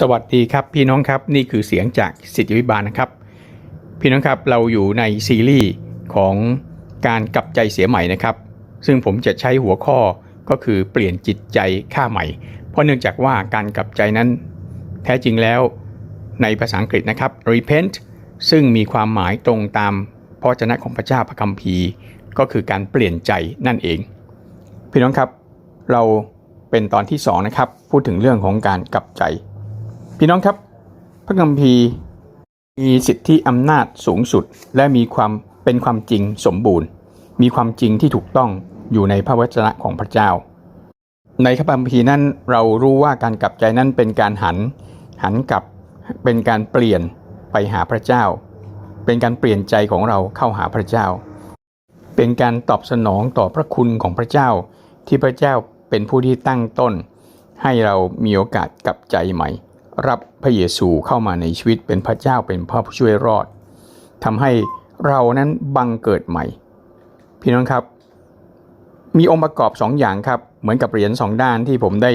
สวัสดีครับพี่น้องครับนี่คือเสียงจากสิทธิวิบาลนะครับ พี่น้องครับเราอยู่ในซีรีส์ของการกลับใจเสียใหม่นะครับ ซึ่งผมจะใช้หัวข้อก็คือเปลี่ยนจิตใจค่าใหม่ เพราะเนื่องจากว่าการกลับใจนั้น แท้จริงแล้วในภาษาอังกฤษนะครับ repent ซึ่งมีความหมายตรงตามพระจนะของพระเจ้าพระคัมภีร์ ก็คือการเปลี่ยนใจนั่นเอง พี่น้องครับเราเป็นตอนที่สองนะครับพูดถึงเรื่องของการกลับใจ พี่น้องครับพระคัมภีร์มีสิทธิอำนาจสูงสุด และมีความเป็นความจริงสมบูรณ์ มีความจริงที่ถูกต้องอยู่ในพระวจนะของพระเจ้า ในพระคัมภีร์นั้นเรารู้ว่าการกลับใจนั้นเป็นการหัน หันกลับเป็นการเปลี่ยนไปหาพระเจ้า เป็นการเปลี่ยนใจของเราเข้าหาพระเจ้า เป็นการตอบสนองต่อพระคุณของพระเจ้า ที่พระเจ้าเป็นผู้ที่ตั้งต้น ให้เรามีโอกาสกลับใจใหม่ รับพระเยซูเข้ามาในชีวิตเป็นพระเจ้าเป็นพ่อผู้ช่วยรอดทำให้เรานั้นบังเกิดใหม่ พี่น้องครับ มีองค์ประกอบสองอย่างครับ เหมือนกับเหรียญสองด้านที่ผมได้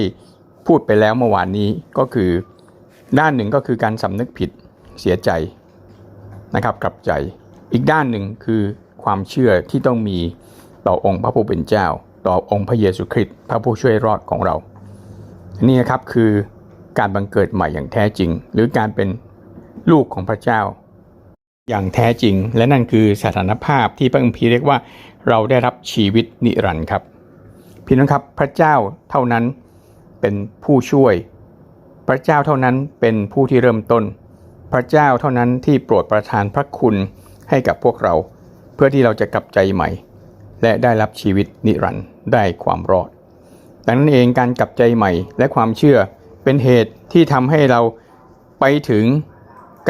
พูดไปแล้วเมื่อวานนี้ก็คือด้านหนึ่งก็คือการสำนึกผิดเสียใจนะครับกลับใจ อีกด้านหนึ่งคือความเชื่อที่ต้องมีต่อองค์พระผู้เป็นเจ้า ต่อองค์พระเยซูคริสต์พระผู้ช่วยรอดของเรา นี่นะครับคือ การบังเกิดใหม่อย่างแท้จริง หรือการเป็นลูกของพระเจ้า อย่างแท้จริง และนั่นคือสถานภาพที่พระคัมภีร์เรียกว่า เราได้รับชีวิตนิรันดร์ครับพี่น้องครับพระเจ้าเท่านั้นเป็นผู้ช่วย พระเจ้าเท่านั้นเป็นผู้ที่เริ่มต้น พระเจ้าเท่านั้นที่โปรดประทานพระคุณให้กับพวกเรา เพื่อที่เราจะกลับใจใหม่ และได้รับชีวิตนิรันดร์ได้ความรอด ดังนั้นเองการกลับใจใหม่และความเชื่อ เป็นเหตุที่ทำให้เราไปถึง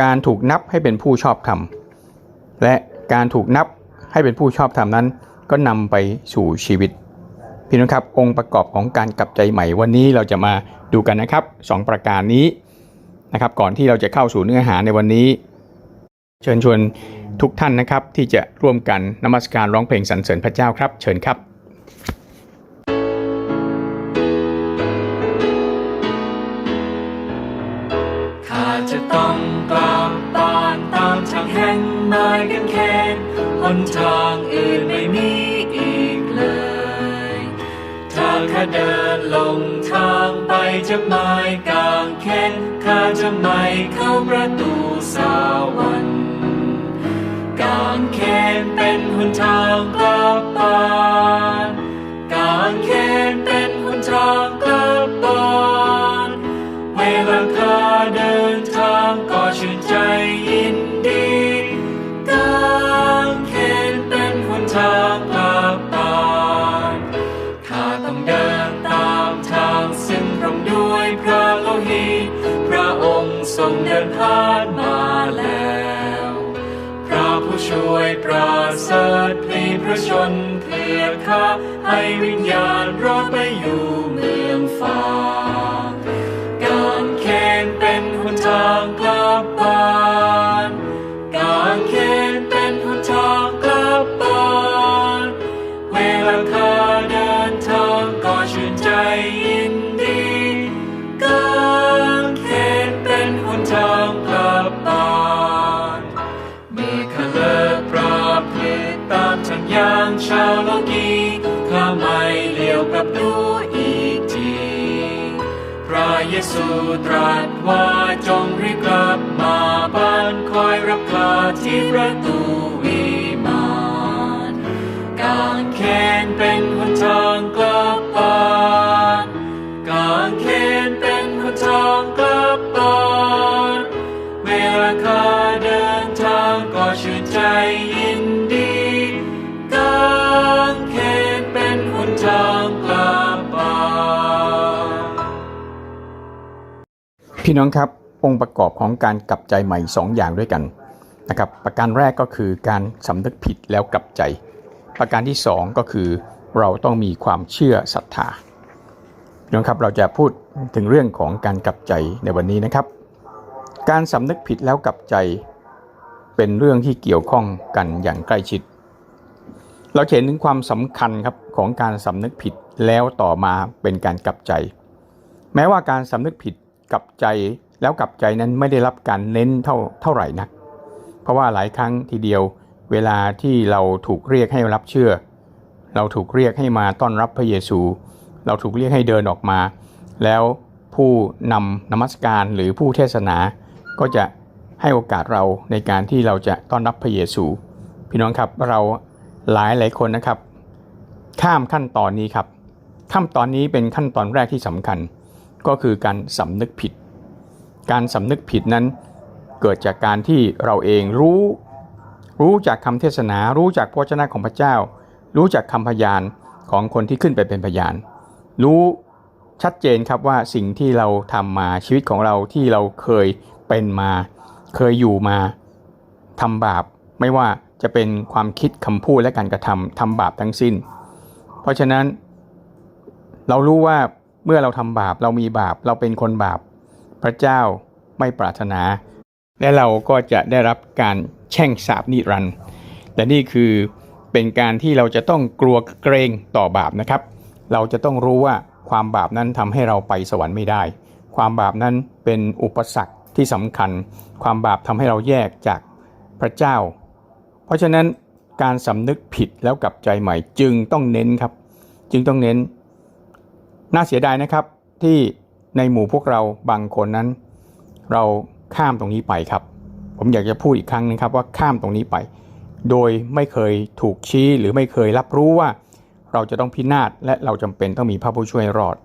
การถูกนับให้เป็นผู้ชอบธรรม และการถูกนับให้เป็นผู้ชอบธรรมนั้น ก็นำไปสู่ชีวิต พี่น้องครับองค์ประกอบของการกลับใจใหม่วันนี้เราจะมาดูกันนะครับสองประการนี้นะครับก่อนที่เราจะเข้าสู่เนื้อหาในวันนี้ เชิญชวนทุกท่านนะครับที่จะร่วมกันนมัสการร้องเพลงสรรเสริญพระเจ้าครับ เชิญครับ งแห่งไม้กางเขนหนทางอื่นไม่มีอีกเลย ถ้าข้าเดินลงทางไปจะไม้กางเขนข้าจะไม่เข้าประตูสวรรค์กางเขนเป็นหนทาง ทรงเดินผ่านมาแล้ว พระผู้ช่วยประเสริฐพลีพระชนเพื่อข้าให้วิญญาณรอดไปอยู่เมืองฟ้าามทางอย่างชาวโลกีข้าไม่เลี้ยวกลับดูอีกที พระเยซูตรัสว่าจงรีบกลับมาบ้านคอยรับข้าที่ประตูวิมานกางแขนเป็นหนทาง พี่น้องครับองค์ประกอบของการกลับใจใหม่ 2 อย่างด้วยกันนะครับประการแรกก็คือการสำนึกผิดแล้วกลับใจ ประการที่ 2 ก็คือเราต้องมีความเชื่อศรัทธาพี่น้องครับเราจะพูดถึงเรื่องของการกลับใจในวันนี้นะครับ การสำนึกผิดแล้วกลับใจ เป็นเรื่องที่เกี่ยวข้องกันอย่างใกล้ชิด เราเห็นถึงความสำคัญครับของการสำนึกผิดแล้วต่อมาเป็นการกลับใจ แม้ว่าการสำนึกผิด กับใจแล้วกับใจนั้นไม่ได้รับการเน้นเท่าเท่าไหร่นัก เพราะว่าหลายครั้งทีเดียว เวลาที่เราถูกเรียกให้รับเชื่อ เราถูกเรียกให้มาต้อนรับพระเยซู เราถูกเรียกให้เดินออกมา แล้วผู้นำนมัสการหรือผู้เทศนา ก็จะให้โอกาสเราในการที่เราจะต้อนรับพระเยซู พี่น้องครับเราหลายหลายคนนะครับ ข้ามขั้นตอนนี้ครับขั้นตอนนี้เป็นขั้นตอนแรกที่สำคัญ ก็คือการสำนึกผิด การสำนึกผิดนั้นเกิดจากการที่เราเองรู้ รู้จากคำเทศนา รู้จากพระวจนะของพระเจ้า รู้จากคำพยานของคนที่ขึ้นไปเป็นพยาน รู้ชัดเจนครับว่าสิ่งที่เราทำมาชีวิตของเราที่เราเคยเป็นมา เคยอยู่มาทำบาป ไม่ว่าจะเป็นความคิดคำพูดและการกระทำทำบาปทั้งสิ้น เพราะฉะนั้นเรารู้ว่า เมื่อเราทำบาปเรามีบาปเราเป็นคนบาป พระเจ้าไม่ปรารถนา และเราก็จะได้รับการแช่งสาปนิรันดร์แต่นี่คือเป็นการที่เราจะต้องกลัวเกรงต่อบาปนะครับ เราจะต้องรู้ว่าความบาปนั้นทำให้เราไปสวรรค์ไม่ได้ ความบาปนั้นเป็นอุปสรรคที่สำคัญ ความบาปทำให้เราแยกจากพระเจ้า เพราะฉะนั้นการสำนึกผิดแล้วกลับใจใหม่จึงต้องเน้นครับ จึงต้องเน้น น่าเสียดายนะครับที่ในหมู่พวกเราบางคนนั้น เราข้ามตรงนี้ไปครับ ผมอยากจะพูดอีกครั้งนึงครับว่าข้ามตรงนี้ไป โดยไม่เคยถูกชี้หรือไม่เคยรับรู้ว่า เราจะต้องพินาศและเราจำเป็นต้องมีพระผู้ช่วยรอด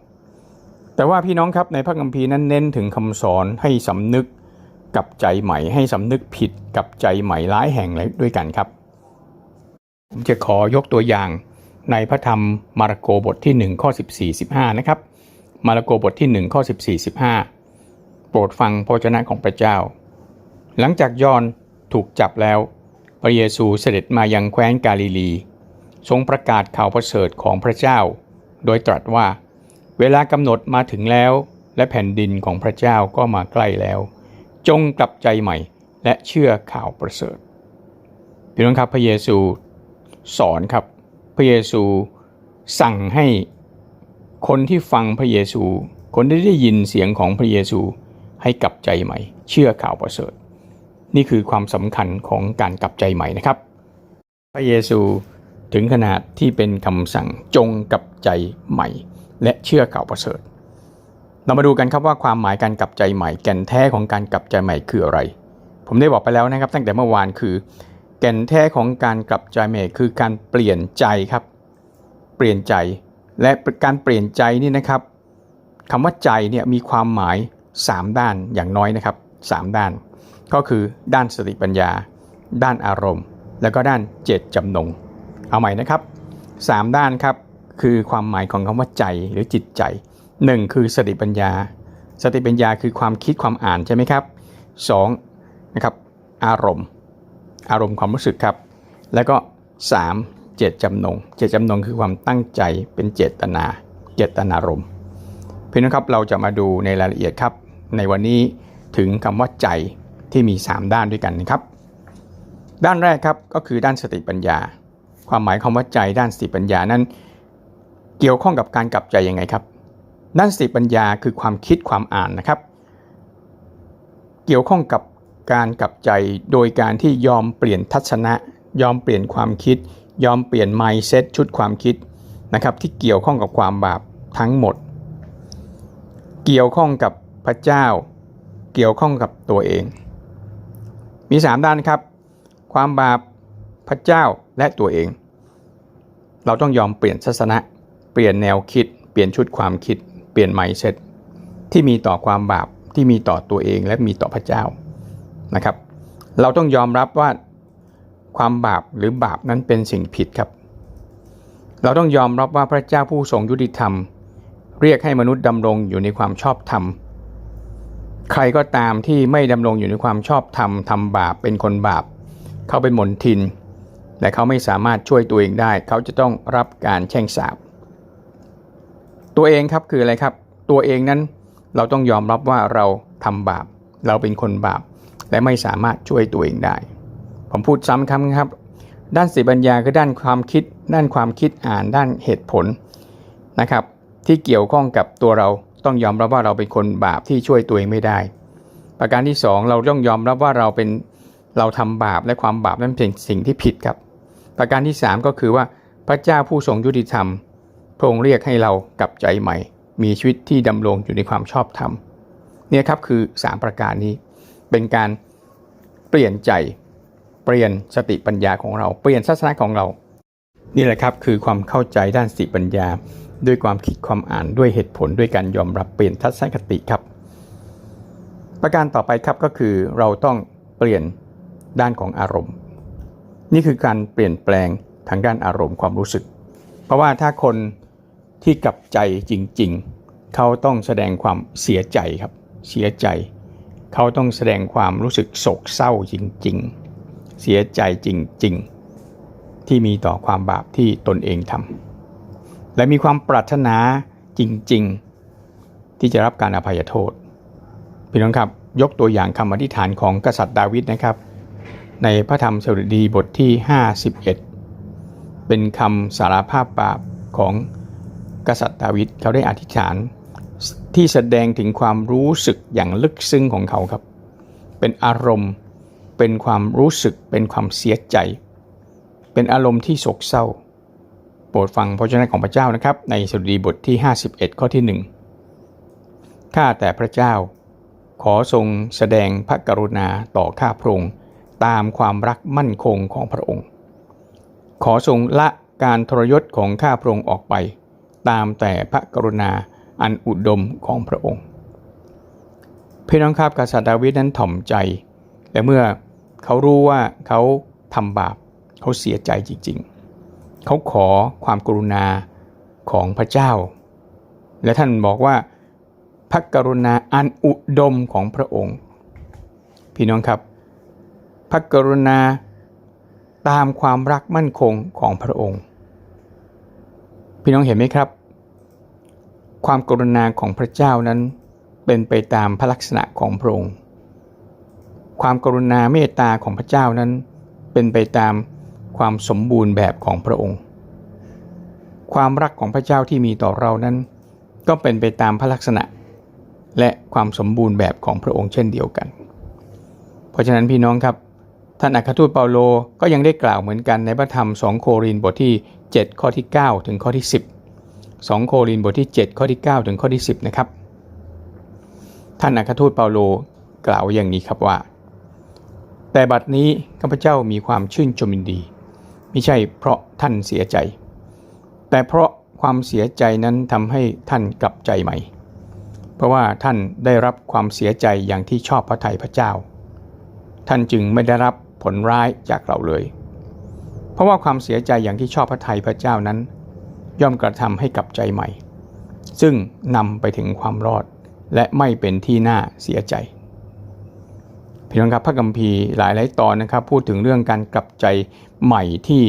แต่ว่าพี่น้องครับในพระคัมภีร์นั้นเน้นถึงคำสอนให้สำนึกกับใจใหม่ให้สำนึกผิดกับใจใหม่หลายแห่งเลยด้วยกันครับ ผมจะขอยกตัวอย่าง ในพระธรรมมาระโกบทที่ 1 ข้อ 14 15 นะครับ มาระโกบทที่ 1 ข้อ 14 15 โปรดฟังพระวจนะของพระเจ้า หลังจากยอนถูกจับแล้ว พระเยซูเสด็จมายังแคว้นกาลิลี ทรงประกาศข่าวประเสริฐของพระเจ้า โดยตรัสว่า เวลากำหนดมาถึงแล้ว และแผ่นดินของพระเจ้าก็มาใกล้แล้ว จงกลับใจใหม่และเชื่อข่าวประเสริฐพี่น้องครับพระเยซูสอนครับ พระเยซูสั่งให้คนที่ฟังพระเยซู คนที่ได้ยินเสียงของพระเยซูให้กลับใจใหม่ เชื่อข่าวประเสริฐ นี่คือความสำคัญของการกลับใจใหม่นะครับ พระเยซูถึงขนาดที่เป็นคำสั่งจงกลับใจใหม่ และเชื่อข่าวประเสริฐ เรามาดูกันครับว่าความหมายการกลับใจใหม่ แก่นแท้ของการกลับใจใหม่คืออะไร ผมได้บอกไปแล้วนะครับ ตั้งแต่เมื่อวานคือ แก่นแท้ของการกลับใจใหม่คือการเปลี่ยนใจครับ เปลี่ยนใจ และการเปลี่ยนใจนี่นะครับคำว่าใจเนี่ยมีความหมาย 3 ด้านอย่างน้อยนะครับ 3 ด้าน ก็คือด้านสติปัญญา ด้านอารมณ์ แล้วก็ด้านเจตจำนง เอาใหม่นะครับ 3 ด้านครับคือความหมายของคำว่าใจหรือจิตใจ 1 คือสติปัญญา สติปัญญาคือความคิดความอ่านใช่ไหมครับ 2 นะครับอารมณ์ อารมณ์ความรู้สึกครับ แล้วก็ 3. เจตจำนง เจตจำนงคือความตั้งใจเป็นเจตนา เจตนารมณ์พี่น้องครับเราจะมาดูในรายละเอียดครับ ในวันนี้ถึงคำว่าใจที่มี 3 ด้านด้วยกันนะครับ ด้านแรกครับก็คือด้านสติปัญญา ความหมายคำว่าใจด้านสติปัญญานั้น เกี่ยวข้องกับการกลับใจยังไงครับ ด้านสติปัญญาคือความคิดความอ่านนะครับ เกี่ยวข้องกับ การกลับใจโดยการที่ยอมเปลี่ยนทัศนะ ยอมเปลี่ยนความคิด ยอมเปลี่ยน mindset ชุดความคิดนะครับที่เกี่ยวข้องกับความบาปทั้งหมด เกี่ยวข้องกับพระเจ้า เกี่ยวข้องกับตัวเอง มี 3 ด้านครับ ความบาปพระเจ้าและตัวเอง เราต้องยอมเปลี่ยนทัศนะ เปลี่ยนแนวคิด เปลี่ยนชุดความคิด เปลี่ยน mindset ที่มีต่อความบาปที่มีต่อตัวเองและมีต่อพระเจ้า นะครับ เราต้องยอมรับว่าความบาปหรือบาปนั้นเป็นสิ่งผิดครับ เราต้องยอมรับว่าพระเจ้าผู้ทรงยุติธรรม เรียกให้มนุษย์ดำรงอยู่ในความชอบธรรม ใครก็ตามที่ไม่ดำรงอยู่ในความชอบธรรมทำบาปเป็นคนบาป เขาเป็นมนทิน และเขาไม่สามารถช่วยตัวเองได้ เขาจะต้องรับการแช่งสาปตัวเองครับคืออะไรครับ ตัวเองนั้นเราต้องยอมรับว่าเราทำบาป เราเป็นคนบาป และไม่สามารถช่วยตัวเองได้ ผมพูดซ้ำคำครับ ด้านสติปัญญาคือด้านความคิด ด้านความคิดอ่านด้านเหตุผลนะครับ ที่เกี่ยวข้องกับตัวเราต้องยอมรับว่าเราเป็นคนบาปที่ช่วยตัวเองไม่ได้ ประการที่สองเราต้องยอมรับว่าเราเป็นเราทำบาปและความบาปนั้นเป็นสิ่งที่ผิดครับ ประการที่สามก็คือว่าพระเจ้าผู้ทรงยุติธรรมพระองค์เรียกให้เรากลับใจใหม่ มีชีวิตที่ดำรงอยู่ในความชอบธรรมเนี่ยครับคือสามประการนี้ เป็นการเปลี่ยนใจ เปลี่ยนสติปัญญาของเรา เปลี่ยนทัศนะของเรา นี่แหละครับคือความเข้าใจด้านสติปัญญา ด้วยความคิดความอ่านด้วยเหตุผลด้วยการยอมรับเปลี่ยนทัศนคติครับ ประการต่อไปครับก็คือเราต้องเปลี่ยนด้านของอารมณ์ นี่คือการเปลี่ยนแปลงทางด้านอารมณ์ความรู้สึก เพราะว่าถ้าคนที่กลับใจจริง ๆ เขาต้องแสดงความเสียใจครับ เสียใจ เขาต้องแสดงความรู้สึกโศกเศร้าจริง ๆ เสียใจจริง ๆ ที่มีต่อความบาปที่ตนเองทำและมีความปรารถนาจริง ๆ ที่จะรับการอภัยโทษ พี่น้องครับยกตัวอย่างคำอธิษฐานของกษัตริย์ดาวิดนะครับ ในพระธรรมสดุดีบทที่ 51 เป็นคำสารภาพบาปของกษัตริย์ดาวิดเขาได้อธิษฐาน ที่แสดงถึงความรู้สึกอย่างลึกซึ้งของเขาครับ เป็นอารมณ์ เป็นความรู้สึก เป็นความเสียใจ เป็นอารมณ์ที่โศกเศร้า โปรดฟังพระเจ้าของพระเจ้านะครับ ในสดุดีบทที่ 51 ข้อที่ 1 ข้าแต่พระเจ้า ขอทรงแสดงพระกรุณาต่อข้าพระองค์ตามความรักมั่นคงของพระองค์ ขอทรงละการทรยศของข้าพระองค์ออกไป ตามแต่พระกรุณา อันอุดมของพระองค์ พี่น้องครับกษัตริย์ดาวิดนั้นถ่อมใจ และเมื่อเขารู้ว่าเขาทำบาปเขาเสียใจจริง ๆ เขาขอความกรุณาของพระเจ้า และท่านบอกว่าพระกรุณาอันอุดมของพระองค์ พี่น้องครับ พระกรุณาตามความรักมั่นคงของพระองค์ พี่น้องเห็นไหมครับ ความกรุณาของพระเจ้านั้น เป็นไปตามพระลักษณะของพระองค์ ความกรุณาเมตตาของพระเจ้านั้น เป็นไปตามความสมบูรณ์แบบของพระองค์ ความรักของพระเจ้าที่มีต่อเรานั้น ก็เป็นไปตามพระลักษณะ และความสมบูรณ์แบบของพระองค์เช่นเดียวกัน เพราะฉะนั้นพี่น้องครับท่านอัครทูตเปาโลก็ยังได้กล่าวเหมือนกันในพระธรรม 2 โครินธ์บทที่ 7 ข้อที่ 9 ถึงข้อที่ 10 2 โครินธ์บทที่ 7 ข้อที่ 9 ถึงข้อที่ 10 นะครับ ท่านอัครทูตเปาโลกล่าวอย่างนี้ครับว่า แต่บัดนี้ข้าพเจ้ามีความชื่นชมินดี ไม่ใช่เพราะท่านเสียใจ แต่เพราะความเสียใจนั้นทำให้ท่านกลับใจใหม่ เพราะว่าท่านได้รับความเสียใจอย่างที่ชอบพระทัยพระเจ้า ท่านจึงไม่ได้รับผลร้ายจากเราเลย เพราะว่าความเสียใจอย่างที่ชอบพระทัยพระเจ้านั้น ย่อมกระทำให้กลับใจใหม่ ซึ่งนำไปถึงความรอด และไม่เป็นที่น่าเสียใจพี่น้องครับพระกัมภีร์หลายหลายตอนนะครับ พูดถึงเรื่องการกลับใจใหม่ที่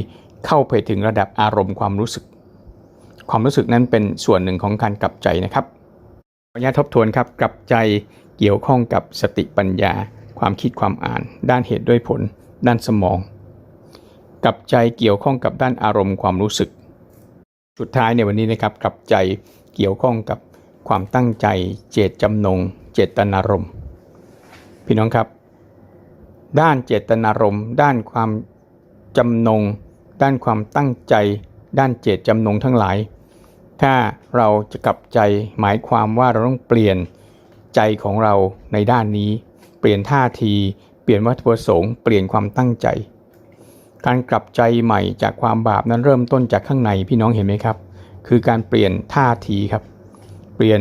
เข้าไปถึงระดับอารมณ์ความรู้สึก ความรู้สึกนั้นเป็นส่วนหนึ่งของการกลับใจนะครับขออนุญาตทบทวนครับกลับใจเกี่ยวข้องกับสติปัญญา ความคิดความอ่าน ด้านเหตุด้วยผล ด้านสมอง กลับใจเกี่ยวข้องกับด้านอารมณ์ความรู้สึก สุดท้ายในวันนี้นะครับกลับใจเกี่ยวข้องกับความตั้งใจเจตจำนง เจตนารมณ์พี่น้องครับ ด้านเจตนารมณ์ ด้านความจำนง ด้านความตั้งใจ ด้านเจตจำนงทั้งหลาย ถ้าเราจะกลับใจหมายความว่าเราต้องเปลี่ยนใจของเราในด้านนี้ เปลี่ยนท่าที เปลี่ยนวัตถุประสงค์ เปลี่ยนความตั้งใจ การกลับใจใหม่จากความบาปนั้นเริ่มต้นจากข้างในพี่น้องเห็นไหมครับ คือการเปลี่ยนท่าทีครับ เปลี่ยน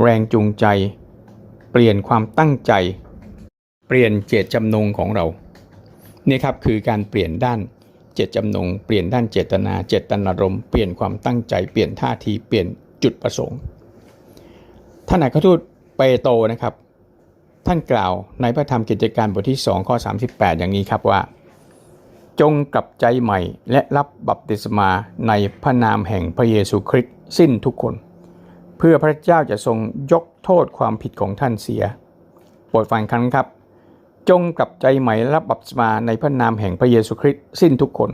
แรงจูงใจ เปลี่ยนความตั้งใจ เปลี่ยนเจตจำนงของเรานี่ครับคือการเปลี่ยนด้านเจตจำนง เปลี่ยนด้านเจตนา เจตนารมณ์เปลี่ยนความตั้งใจ เปลี่ยนท่าที เปลี่ยนจุดประสงค์ท่านอัครทูตเปโตนะครับ ท่านกล่าวในพระธรรมกิจการบทที่ 2 ข้อ 38 อย่างนี้ครับว่า จงกลับใจใหม่และรับบัพติศมาในพระนามแห่งพระเยซูคริสต์สิ้นทุกคน เพื่อพระเจ้าจะทรงยกโทษความผิดของท่านเสียโปรดฟังครั้งครับ จงกลับใจใหม่รับบัพติศมาในพระนามแห่งพระเยซูคริสต์สิ้นทุกคน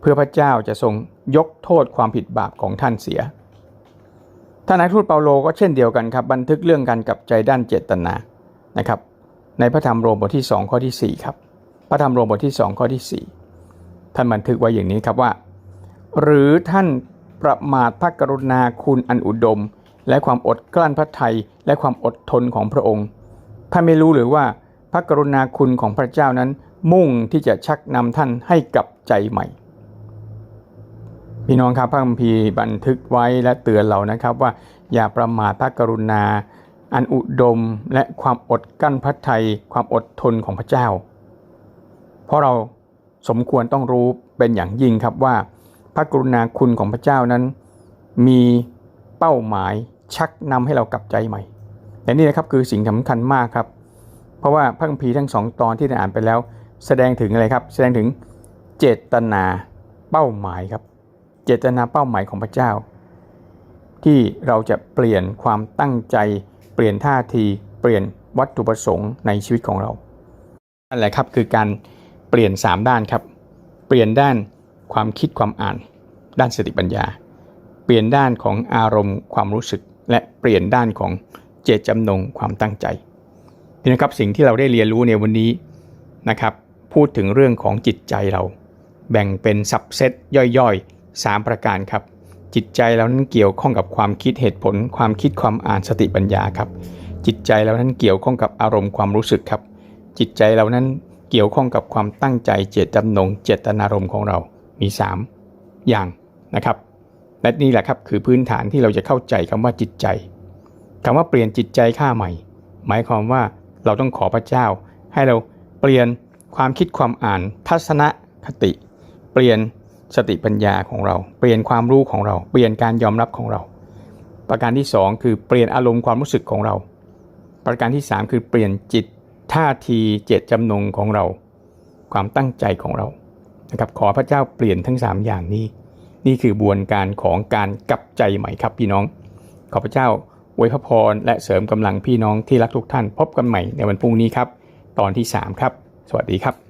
เพื่อพระเจ้าจะทรงยกโทษความผิดบาปของท่านเสียท่านนายทูตเปาโลก็เช่นเดียวกันครับบันทึกเรื่องการกลับใจด้านเจตนานะครับในพระธรรมโรมบทที่ 2 ข้อทีสี่4 ครับ พระธรรมโรมบทที่ 2 ข้อที่ 4 ท่านบันทึกไว้อย่างนี้ครับว่า หรือท่านประมาทพระกรุณาคุณอันอุดม และความอดกลั้นพระทัยและความอดทนของพระองค์ท่านไม่รู้หรือว่าพระกรุณาคุณของพระเจ้านั้น มุ่งที่จะชักนำท่านให้กลับใจใหม่ พี่น้องครับพระคัมภีร์บันทึกไว้และเตือนเรานะครับว่า อย่าประมาทพระกรุณา อันอุดมและความอดกลั้นพระทัยความอดทนของพระเจ้า เพราะเรา สมควรต้องรู้เป็นอย่างยิ่งครับว่า พระกรุณาคุณของพระเจ้านั้น มีเป้าหมายชักนำให้เรากลับใจใหม่และนี่นะครับคือสิ่งสำคัญมากครับ เพราะว่าพระคัมภีร์ทั้งสองตอนที่ได้อ่านไปแล้ว แสดงถึงอะไรครับ แสดงถึงเจตนาเป้าหมายครับ เจตนาเป้าหมายของพระเจ้า ที่เราจะเปลี่ยนความตั้งใจ เปลี่ยนท่าที เปลี่ยนวัตถุประสงค์ในชีวิตของเรานั่นแหละครับคือการ เปลี่ยน 3 ด้านครับ เปลี่ยนด้านความคิดความอ่าน ด้านสติปัญญา เปลี่ยนด้านของอารมณ์ความรู้สึก และเปลี่ยนด้านของเจตจำนงความตั้งใจนี่นะครับสิ่งที่เราได้เรียนรู้ในวันนี้นะครับพูดถึงเรื่องของจิตใจเรา แบ่งเป็นสับเซตย่อยๆ 3 ประการครับ จิตใจเรานั้นเกี่ยวข้องกับความคิดเหตุผล ความคิดความอ่านสติปัญญาครับ จิตใจเรานั้นเกี่ยวข้องกับอารมณ์ความรู้สึกครับ จิตใจเรานั้น เกี่ยวข้องกับความตั้งใจเจตจำนงเจตนารมณ์ของเรา มี 3 อย่างนะครับ และนี่แหละครับคือพื้นฐานที่เราจะเข้าใจคำว่าจิตใจคำว่าเปลี่ยนจิตใจข้าใหม่ หมายความว่าเราต้องขอพระเจ้า ให้เราเปลี่ยนความคิดความอ่านทัศนคติ เปลี่ยนสติปัญญาของเรา เปลี่ยนความรู้ของเรา เปลี่ยนการยอมรับของเรา ประการที่ 2 คือเปลี่ยนอารมณ์ความรู้สึกของเรา ประการที่ 3 คือเปลี่ยนจิต ท่าทีเจตจำนงของเรา ความตั้งใจของเรานะครับขอพระเจ้าเปลี่ยนทั้ง 3 อย่างนี้ นี่คือบวนการของการกลับใจใหม่ครับพี่น้อง ขอพระเจ้าอวยพระพรและเสริมกำลังพี่น้องที่รักทุกท่าน พบกันใหม่ในวันพรุ่งนี้ครับ ตอนที่ 3 ครับ สวัสดีครับ